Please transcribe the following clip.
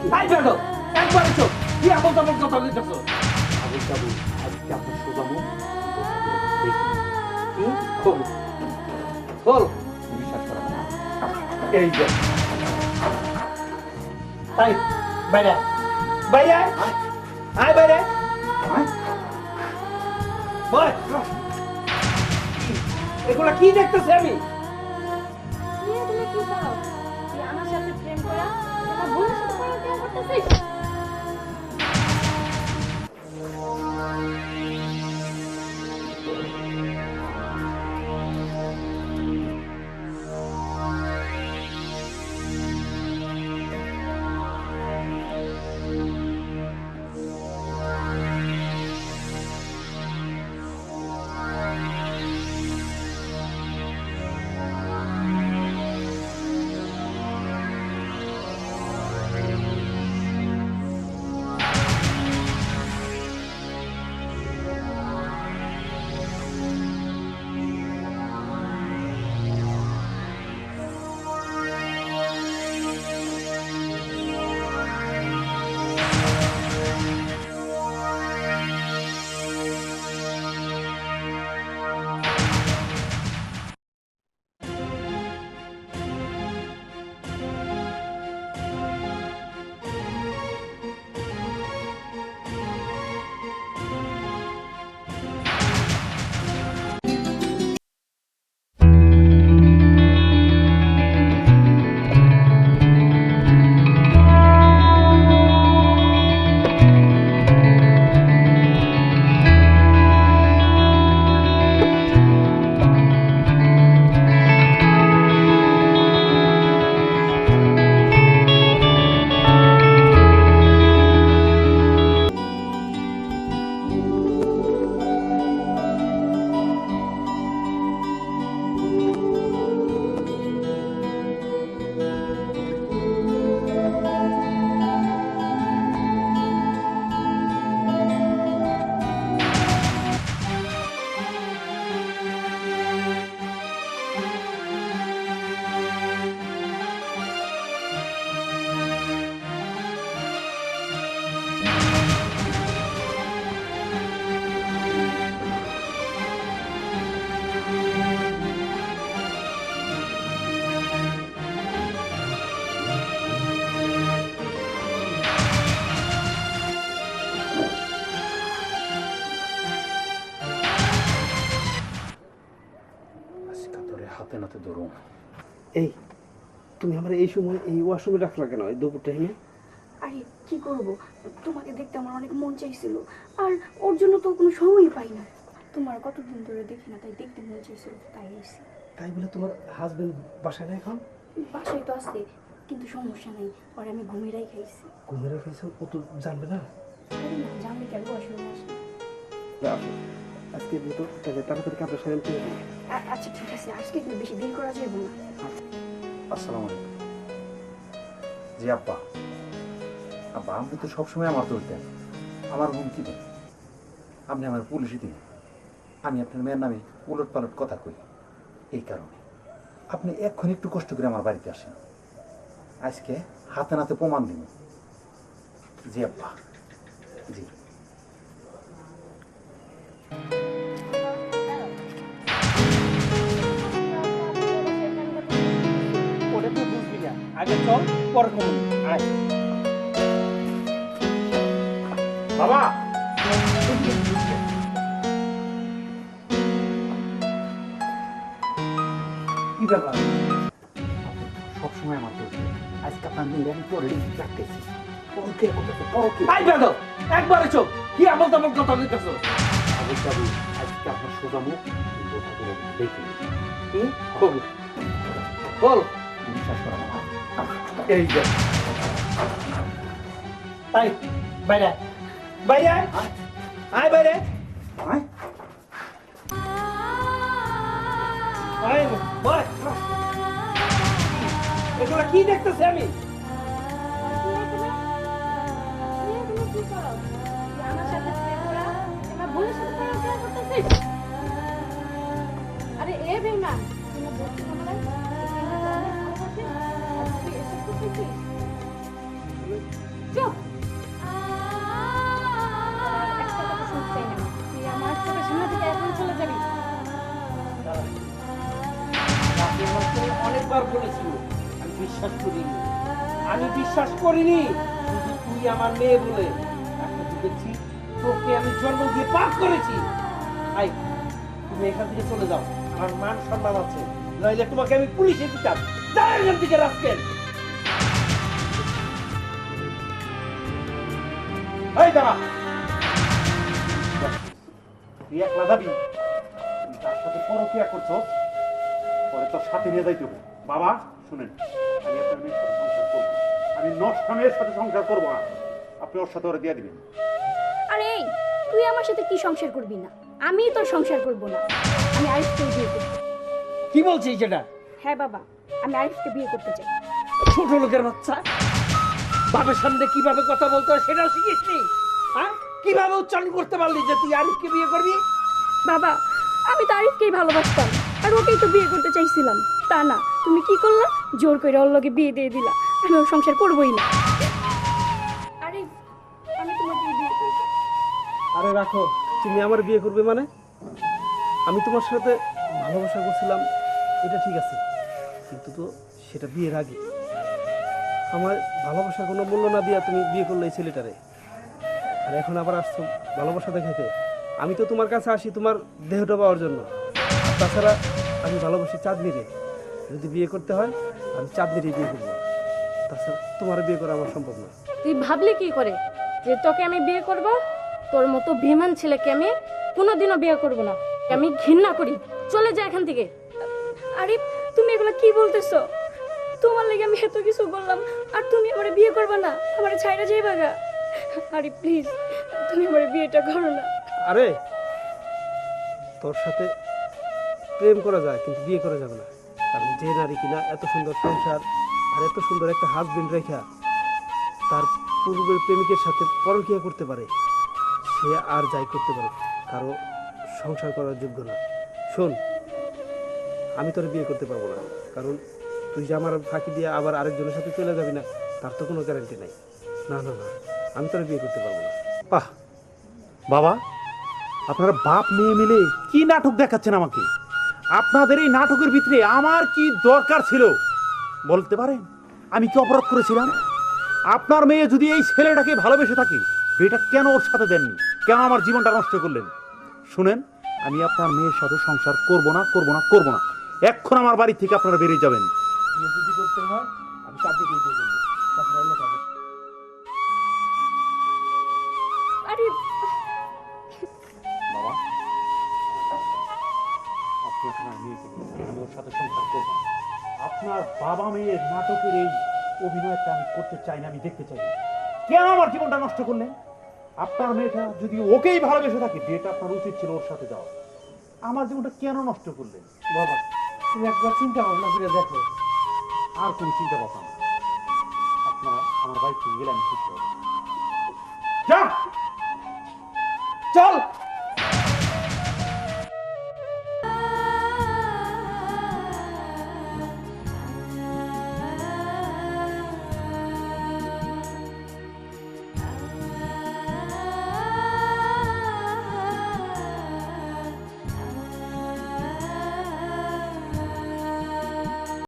কি তাই বেরো একবারে চোখ কি এমন তেমন কথা বলতেছো? আবুল কাবুল আজকে আপনার সোজা মুখ দেখি। কি খোল। খোল। বিশ্বাস করেন এই যে। তাই? বাইরে। বাইরে আয়। আয়। বাইরে বল এগুলা কি দেখতেছি আমি? তুমি কি করো হাতে নাতে ধরুন এই তুমি আমার এই সময় এই ওয়াশরুমে রাখলা কেন? এই দুপুর টাইমে আরে কি করব? তোমাকে দেখতে আমার অনেক মন চাইছিল। আর ওর জন্য তো কোনো সময়ই পাই না। তোমার কতদিন ধরে দেখি না তাই দেখতে মন চাইছিল তাই এসেছি তাই বলে তোমার হাজবেন্ড বাসায় না এখন? বাসায় তো আছে কিন্তু সমস্যা নেই। আর আমি ঘুমিয়ে খাইছি ঘুমের রেখেছো ও তো জানবে না? জানলে কেন আসে? আসো আজকে মতো তাহলে তাড়াতাড়ি কাপড় সারেন দিই আচ্ছা ঠিক আছে আজকে কিন্তু বেশি দেরি করা যাবে না। আসসালামু আলাইকুম। জি আব্বা। আব্বা আপনি তো সবসময় আমার দোষ দেন। আমার হুমকি দেন। আপনি আমার পুলিশই দিন। আমি আপনার মেয়ের নামে উলট পালট কথা কই। এই কারণে। আপনি এক্ষণ একটু কষ্ট করে আমার বাড়িতে আসেন। আজকে হাতে নাতে প্রমাণ দিন জি আব্বা। জি। ওটা তুই বুঝবি না। আগে চল পরে কমন আয়। বাবা! কি ব্যাপার? সবসময় আমার আজকে আপনার মেয়ের আমি পরে কি এমন তেমন কথা কাবুল আজকে আপনার সোজা মুখ করে দেখি কি? খোল। খোল। বিশ্বাস করেন না। এই যে। তাই? বাইরে। বাইরে আয়। বাইরে। আয়। আয়। বল এগুলা কি দেখতেছি আমি? অনেকবার বলেছিল, আমি বিশ্বাস করিনি। আমি বিশ্বাস করিনি শুধু তুই আমার মেয়ে বলে একটা দেখছি তোকে আমি জন্ম দিয়ে পাপ করেছি। আই তুমি এখান থেকে চলে যাও, আমার মান সম্মান আছে। নইলে তোমাকে আমি পুলিশে দিতাম। যাও এখান থেকে, রাস্কেল। এই দাঁড়া। তুই একলা যাবি? তার সাথে পরকিয়া করছ? পরে তোর সাথে নিয়ে যাইতে হবে। বাবা শুনেন আমি আপনার মেয়ের সাথে সংসার করব। আমি নষ্ট মেয়ের সাথে সংসার করব না। আপনি ওর সাথে ওরা দিয়ে দিবেন। আরে এই তুই আমার সাথে কি সংসার করবি না? আমি তোর সংসার করব না। আমি আরিফকে বিয়ে করব। কি বলছিস যেটা হ্যাঁ বাবা আমি আরিফকে বিয়ে করতে চাই। ছোট লোকের বাচ্চা। বাবার সামনে কীভাবে কথা বলতে হয় সেটাও শিখিসনি? হ্যাঁ? কীভাবে উচ্চারণ করতে পারলি যে তুই আরিফকে বিয়ে করবি? বাবা আমি তো আরিফকেই ভালোবাসতাম। আর ওকেই তো বিয়ে করতে চাইছিলাম। তা না, তুমি কি করলা? জোর করে ওর লগে বিয়ে দিয়ে দিলা। আমি ওর সংসার করবই না। করব। আরে রাখো, তুমি আমার বিয়ে করবে মানে? আমি তোমার সাথে ভালোবাসা করছিলাম, এটা ঠিক আছে। কিন্তু তো সেটা বিয়ের আগে। আমার ভালোবাসার কোনো মূল্য না দিয়া তুমি বিয়ে করলে এই ছেলেটারে। আর এখন আবার আসছো ভালোবাসা দেখাইতে। আমি তো তোমার কাছে আসি তোমার দেহটা পাওয়ার জন্য। আর তাছাড়া আমি ভালোবাসি চাঁদনিরে। যদি বিয়ে করতে হয় আমি চাঁদনিরে বিয়ে করব। তাছাড়া তোমার বিয়ে করা আমার সম্ভব না। তুই ভাবলি কি করে? যে তোকে আমি বিয়ে করব তোর মতো বেমান ছেলেকে আমি কোনোদিনও বিয়ে করব না। আমি ঘৃণা করি। চলে যা এখান থেকে। আরে তুমি এগুলো কি বলতেছো? তোমার লাগে আমি এত কিছু বললাম আর তুমি আমার বিয়ে করবে না আমার ছাইরা যাই বাগা আরে প্লিজ তুমি আমার বিয়েটা করো না। আরে তোর সাথে প্রেম করা যায়, কিন্তু বিয়ে করা যাবে না। কারণ যে নারী কিনা এত সুন্দর সংসার আর এত সুন্দর একটা হাজবেন্ড রেখা, তার পূর্বের প্রেমিকের সাথে পরকিয়া করতে পারে, সে আর যাই করতে পারে কারও সংসার করার যোগ্য না। শোন, আমি তোর বিয়ে করতে পারব না, কারণ তুই যে আমার ফাঁকি দিয়ে আবার আরেকজনের সাথে চলে যাবি না, তার তো কোনো গ্যারান্টি নাই। না না না, আমি তোর বিয়ে করতে পারব না। বাহ, বাবা, আপনারা বাপ মেয়ে মিলে কি নাটক দেখাচ্ছেন আমাকে? আপনাদের এই নাটকের ভিতরে আমার কি দরকার ছিল? বলতে পারেন, আমি কি অপরাধ করেছিলাম? আপনার মেয়ে যদি এই ছেলেটাকে ভালোবেসে থাকে এটা কেন ওর সাথে দেননি? কেন আমার জীবনটা নষ্ট করলেন? শুনেন, আমি আপনার মেয়ের সাথে সংসার করব না করব না করব না। এক্ষণ আমার বাড়ি থেকে আপনারা বেরিয়ে যাবেন। করতে হয়, আমি আপনার বাবা মেয়ের নাটকের এই অভিনয়টা আমি করতে চাই না, আমি দেখতে চাই কেন আমার জীবনটা নষ্ট করলেন? আপনার মেয়েটা যদি ওকেই ভালোবেসে থাকে, বিয়েটা আপনার উচিত ছিল ওর সাথে যাওয়া। আমার জীবনটা কেন নষ্ট করলেন? বাবা, তুমি একবার চিন্তা ভাবনা করে দেখো। আর কোনো চিন্তা ভাবনা না। আপনারা আমার বাড়ি গেলে আমি খুশি হব। যা! চল!